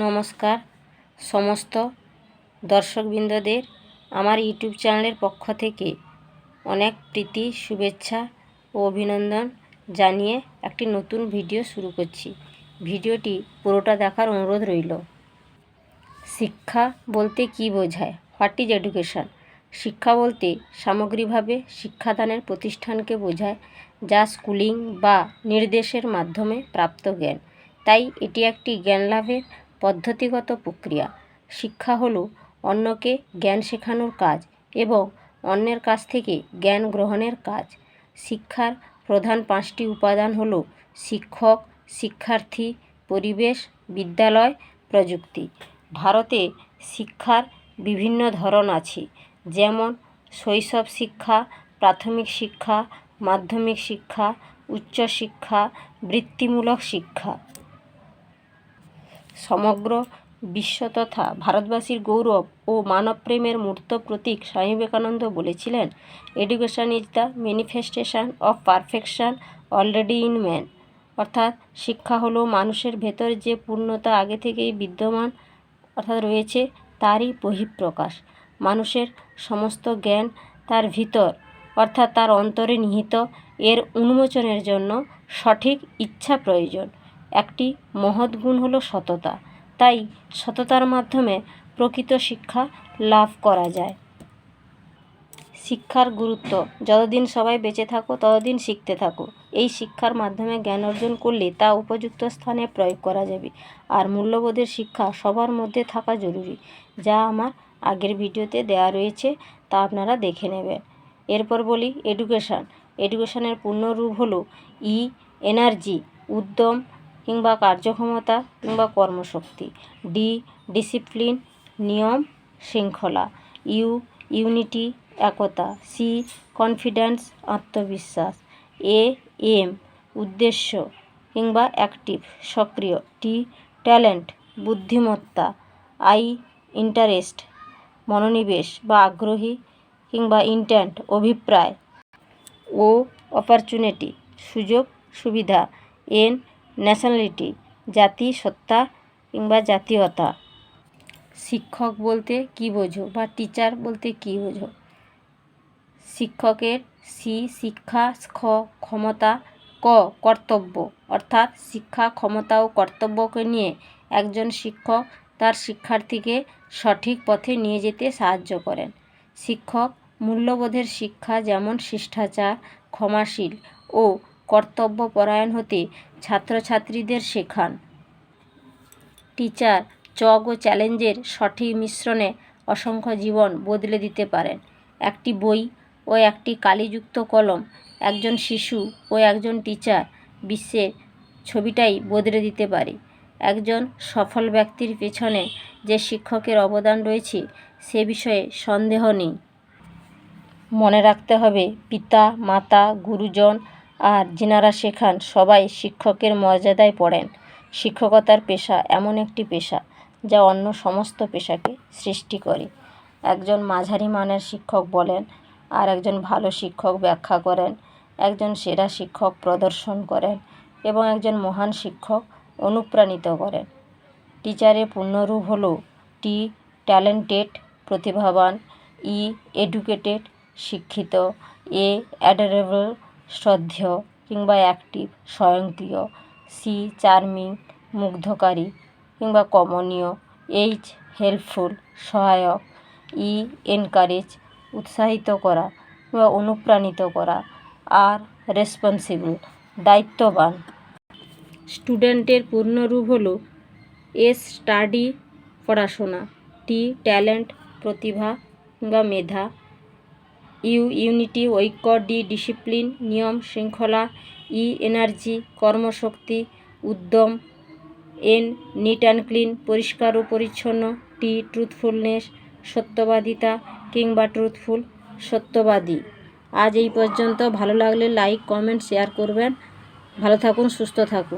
নমস্কার। সমস্ত দর্শকবৃন্দদের আমার ইউটিউব চ্যানেলের পক্ষ থেকে অনেক প্রীতি, শুভেচ্ছা ও অভিনন্দন জানিয়ে একটি নতুন ভিডিও শুরু করছি। ভিডিওটি পুরোটা দেখার অনুরোধ রইল। শিক্ষা বলতে কী বোঝায়? হোয়াট ইজ এডুকেশান শিক্ষা বলতে সামগ্রিকভাবে শিক্ষাদানের প্রতিষ্ঠানকে বোঝায় যা স্কুলিং বা নির্দেশের মাধ্যমে প্রাপ্ত জ্ঞান। তাই এটি একটি জ্ঞান লাভের পদ্ধতিগত প্রক্রিয়া। শিক্ষা হলো অন্যকে জ্ঞান শেখানোর কাজ এবং অন্যের কাছ থেকে জ্ঞান গ্রহণের কাজ। শিক্ষার প্রধান পাঁচটি উপাদান হলো শিক্ষক, শিক্ষার্থী, পরিবেশ, বিদ্যালয়, প্রযুক্তি। ভারতে শিক্ষার বিভিন্ন ধরন আছে, যেমন শৈশব শিক্ষা, প্রাথমিক শিক্ষা, মাধ্যমিক শিক্ষা উচ্চশিক্ষা বৃত্তিমূলক শিক্ষা। সমগ্র বিশ্ব তথা ভারতবাসীর গৌরব ও মানবপ্রেমের মূর্ত প্রতীক স্বামী বিবেকানন্দ বলেছিলেন education is the manifestation of perfection already in man অর্থাৎ শিক্ষা হলো মানুষের ভেতর যে পূর্ণতা আগে থেকেই বিদ্যমান অর্থাৎ রয়েছে, তারই বহিঃপ্রকাশ। মানুষের সমস্ত জ্ঞান তার ভিতর, অর্থাৎ তার অন্তরে নিহিত। এর উন্মোচনের জন্য সঠিক ইচ্ছা প্রয়োজন। একটি মহৎ গুণ হলো সততা। তাই সততার মাধ্যমে প্রকৃত শিক্ষা লাভ করা যায়। শিক্ষার গুরুত্ব, যতদিন সবাই বেঁচে থাকো, ততদিন শিখতে থাকো। এই শিক্ষার মাধ্যমে জ্ঞান অর্জন করলে তা উপযুক্ত স্থানে প্রয়োগ করা যাবে। আর মূল্যবোধের শিক্ষা সবার মধ্যে থাকা জরুরি, যা আমার আগের ভিডিওতে দেওয়া রয়েছে, তা আপনারা দেখে নেবেন। এরপর বলি এডুকেশান এডুকেশানের পূর্ণরূপ হলো ই এনার্জি উদ্যম কিংবা কার্যক্ষমতা কিংবা কর্মশক্তি। ডি ডিসিপ্লিন নিয়ম, শৃঙ্খলা। ইউ ইউনিটি একতা। সি কনফিডেন্স আত্মবিশ্বাস। এ এম উদ্দেশ্য কিংবা অ্যাক্টিভ সক্রিয়। টি ট্যালেন্ট বুদ্ধিমত্তা। আই ইন্টারেস্ট মনোনিবেশ বা আগ্রহী কিংবা ইন্টেন্ট অভিপ্রায়। ও অপরচুনিটি সুযোগ, সুবিধা। এন ন্যাশনালিটি, জাতি, সত্তা কিংবা জাতীয়তা। শিক্ষক বলতে কী বোঝো বা টিচার বলতে কী বোঝো? শিক্ষকের সি, শিক্ষা, খ, ক্ষমতা, ক, কর্তব্য। অর্থাৎ শিক্ষা, ক্ষমতা ও কর্তব্যকে নিয়ে একজন শিক্ষক তার শিক্ষার্থীকে সঠিক পথে নিয়ে যেতে সাহায্য করেন। শিক্ষক মূল্যবোধের শিক্ষা যেমন শিষ্টাচার, ক্ষমাশীল ও কর্তব্যপরায়ণ হতে ছাত্রছাত্রীদের শেখান। টিচার চক ও চ্যালেঞ্জের সঠিক মিশ্রণে অসংখ্য জীবন বদলে দিতে পারেন। একটি বই ও একটি কালিযুক্ত কলম, একজন শিশু ও একজন টিচার বিশ্বের ছবিটাই বদলে দিতে পারে। একজন সফল ব্যক্তির পেছনে যে শিক্ষকের অবদান রয়েছে, সে বিষয়ে সন্দেহ নেই। মনে রাখতে হবে, পিতা, মাতা, গুরুজন আর যিনারা শেখান, সবাই শিক্ষকের মর্যাদায় পড়েন। শিক্ষকতার পেশা এমন একটি পেশা যা অন্য সমস্ত পেশাকে সৃষ্টি করে। একজন মাঝারি মানের শিক্ষক বলেন, আর একজন ভালো শিক্ষক ব্যাখ্যা করেন, একজন সেরা শিক্ষক প্রদর্শন করেন এবং একজন মহান শিক্ষক অনুপ্রাণিত করেন। টিচারের পূর্ণরূপ হলো টি, ট্যালেন্টেড, প্রতিভাবান, ই, এডুকেটেড, শিক্ষিত, এ, অ্যাডারেবল শ্রদ্ধেয় কিংবা অ্যাক্টিভ স্বয়ংক্রিয়, সি চার্মিং মুগ্ধকারী কিংবা কমনীয়, এইচ হেল্পফুল সহায়ক, ই এনকারেজ উৎসাহিত করা বা অনুপ্রাণিত করা, আর রেসপন্সিবল দায়িত্ববান। স্টুডেন্টের পূর্ণরূপ হলো এস স্টাডি, পড়াশোনা, টি, ট্যালেন্ট, প্রতিভা কিংবা মেধা। ইউ ইউনিটি, ঐক্য, ডি ডিসিপ্লিন, নিয়ম, শৃঙ্খলা, ই এনার্জি, কর্মশক্তি, উদ্যম, এন নিট অ্যান্ড ক্লিন, পরিষ্কার ও পরিচ্ছন্ন, টি ট্রুথফুলনেস, সত্যবাদিতা কিংবা ট্রুথফুল, সত্যবাদী। আজ এই পর্যন্ত। ভালো লাগলে লাইক, কমেন্ট, শেয়ার করবেন। ভালো থাকুন, সুস্থ থাকুন।